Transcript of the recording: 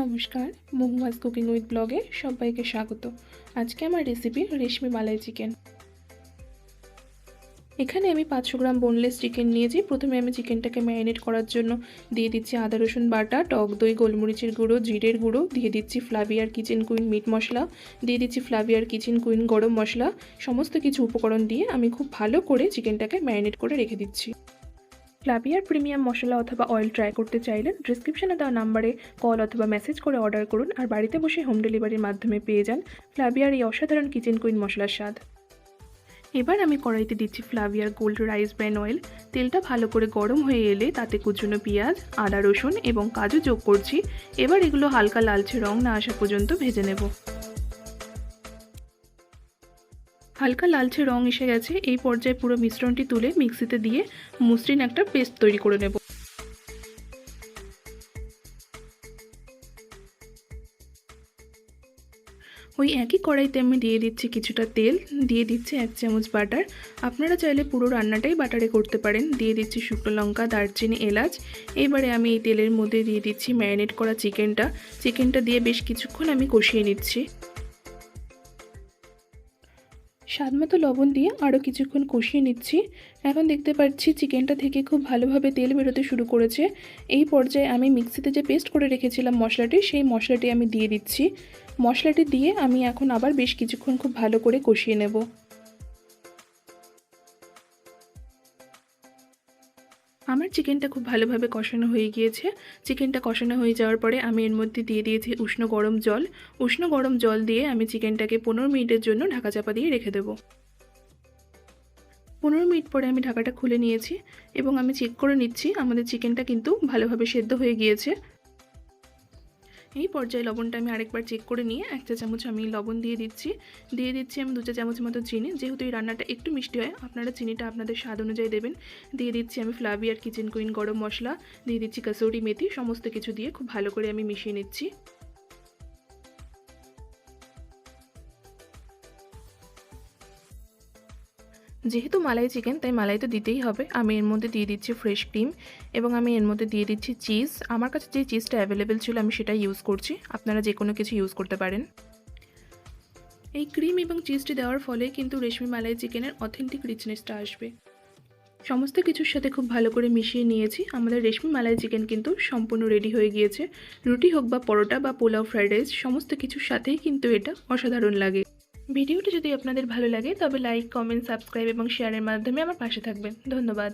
নমস্কার মোমোয়াজ cooking with ব্লগে সবাইকে স্বাগত। আজকে আমার রেসিপি রেশমি মালাই চিকেন এখানে আমি পাঁচশো গ্রাম বোনলেস চিকেন নিয়েছি। প্রথমে আমি চিকেনটাকে ম্যারিনেট করার জন্য দিয়ে দিচ্ছি আদা, রসুন বাটা, টক দই, গোলমরিচের গুঁড়ো, জিরের গুঁড়ো, দিয়ে দিচ্ছি ফ্লাভিয়ার কিচেন কুইন মিট মশলা, দিয়ে দিচ্ছি ফ্লাভিয়ার কিচেন কুইন গরম মশলা। সমস্ত কিছু উপকরণ দিয়ে আমি খুব ভালো করে চিকেনটাকে ম্যারিনেট করে রেখে দিচ্ছি। ফ্লাভিয়ার প্রিমিয়াম মশলা অথবা অয়েল ট্রাই করতে চাইলে ডিসক্রিপশনে দেওয়া নাম্বারে কল অথবা মেসেজ করে অর্ডার করুন আর বাড়িতে বসে হোম ডেলিভারির মাধ্যমে পেয়ে যান ফ্লাভিয়ার এই অসাধারণ কিচেন কুইন মশলার স্বাদ। এবার আমি কড়াইতে দিচ্ছি ফ্লাভিয়ার গোল্ড রাইস ব্র্যান অয়েল। তেলটা ভালো করে গরম হয়ে এলে তাতে কুচুনো পেঁয়াজ, আদা রসুন এবং কাজু যোগ করছি। এবার এগুলো হালকা লালচে রং না আসা পর্যন্ত ভেজে নেব। হালকা লালচে রং এসে গেছে। এই পর্যায়ে পুরো মিশ্রণটি তুলে মিক্সিতে দিয়ে মসৃণ একটা পেস্ট তৈরি করে নেব। ওই একই কড়াইতে আমি দিয়ে দিচ্ছি কিছুটা তেল, দিয়ে দিচ্ছি এক চামচ বাটার। আপনারা চাইলে পুরো রান্নাটাই বাটারে করতে পারেন। দিয়ে দিচ্ছি শুকনো লঙ্কা, দারচিনি, এলাচ। এবারে আমি এই তেলের মধ্যে দিয়ে দিচ্ছি ম্যারিনেট করা চিকেনটা। চিকেনটা দিয়ে বেশ কিছুক্ষণ আমি কষিয়ে নিচ্ছি। স্বাদ মতো লবণ দিয়ে আরও কিছুক্ষণ কষিয়ে নিচ্ছি। এখন দেখতে পাচ্ছি চিকেনটা থেকে খুব ভালোভাবে তেল বেরোতে শুরু করেছে। এই পর্যায়ে আমি মিক্সিতে যে পেস্ট করে রেখেছিলাম মশলাটি, সেই মশলাটি আমি দিয়ে দিচ্ছি। মশলাটি দিয়ে আমি এখন আবার বেশ কিছুক্ষণ খুব ভালো করে কষিয়ে নেব। আমার চিকেনটা খুব ভালোভাবে কষানো হয়ে গিয়েছে। চিকেনটা কষানো হয়ে যাওয়ার পরে আমি এর মধ্যে দিয়ে দিয়েছি উষ্ণ গরম জল। উষ্ণ গরম জল দিয়ে আমি চিকেনটাকে পনেরো মিনিটের জন্য ঢাকা চাপা দিয়ে রেখে দেবো। পনেরো মিনিট পরে আমি ঢাকাটা খুলে নিয়েছি এবং আমি চেক করে নিচ্ছি আমাদের চিকেনটা কিন্তু ভালোভাবে সেদ্ধ হয়ে গিয়েছে। এই পর্যায়ে লবণটা আমি আরেকবার চেক করে নিয়ে এক চা চামচ আমি লবণ দিয়ে দিচ্ছি। দিয়ে দিচ্ছি আমি দু চা চামচ মতো চিনি। যেহেতু এই রান্নাটা একটু মিষ্টি হয়, আপনারা চিনিটা আপনাদের স্বাদ অনুযায়ী দেবেন। দিয়ে দিচ্ছি আমি ফ্লাভিয়ার, কিচেন কুইন, গরম মশলা। দিয়ে দিচ্ছি কাসৌরি মেথি, সমস্ত কিছু দিয়ে খুব ভালো করে আমি মিশিয়ে নিচ্ছি। যেহেতু মালাই চিকেন, তাই মালাই তো দিতেই হবে। আমি এর মধ্যে দিয়ে দিচ্ছি ফ্রেশ ক্রিম এবং আমি এর মধ্যে দিয়ে দিচ্ছি চিজ আমার কাছে যে চিজটা অ্যাভেলেবেল ছিল, আমি সেটা ইউজ করছি। আপনারা যে কোনো কিছু ইউজ করতে পারেন। এই ক্রিম এবং চিজটি দেওয়ার ফলে কিন্তু রেশমি মালাই চিকেনের অথেন্টিক রিচনেসটা আসবে। সমস্ত কিছুর সাথে খুব ভালো করে মিশিয়ে নিয়েছি। আমাদের রেশমি মালাই চিকেন কিন্তু সম্পূর্ণ রেডি হয়ে গিয়েছে। রুটি হোক বা পরোটা বা পোলাও ফ্রাইড রাইস সমস্ত কিছুর সাথেই কিন্তু এটা অসাধারণ লাগে। ভিডিওটি যদি আপনাদের ভালো লাগে তবে লাইক কমেন্ট সাবস্ক্রাইব এবং শেয়ারের মাধ্যমে আমার পাশে থাকবেন। ধন্যবাদ।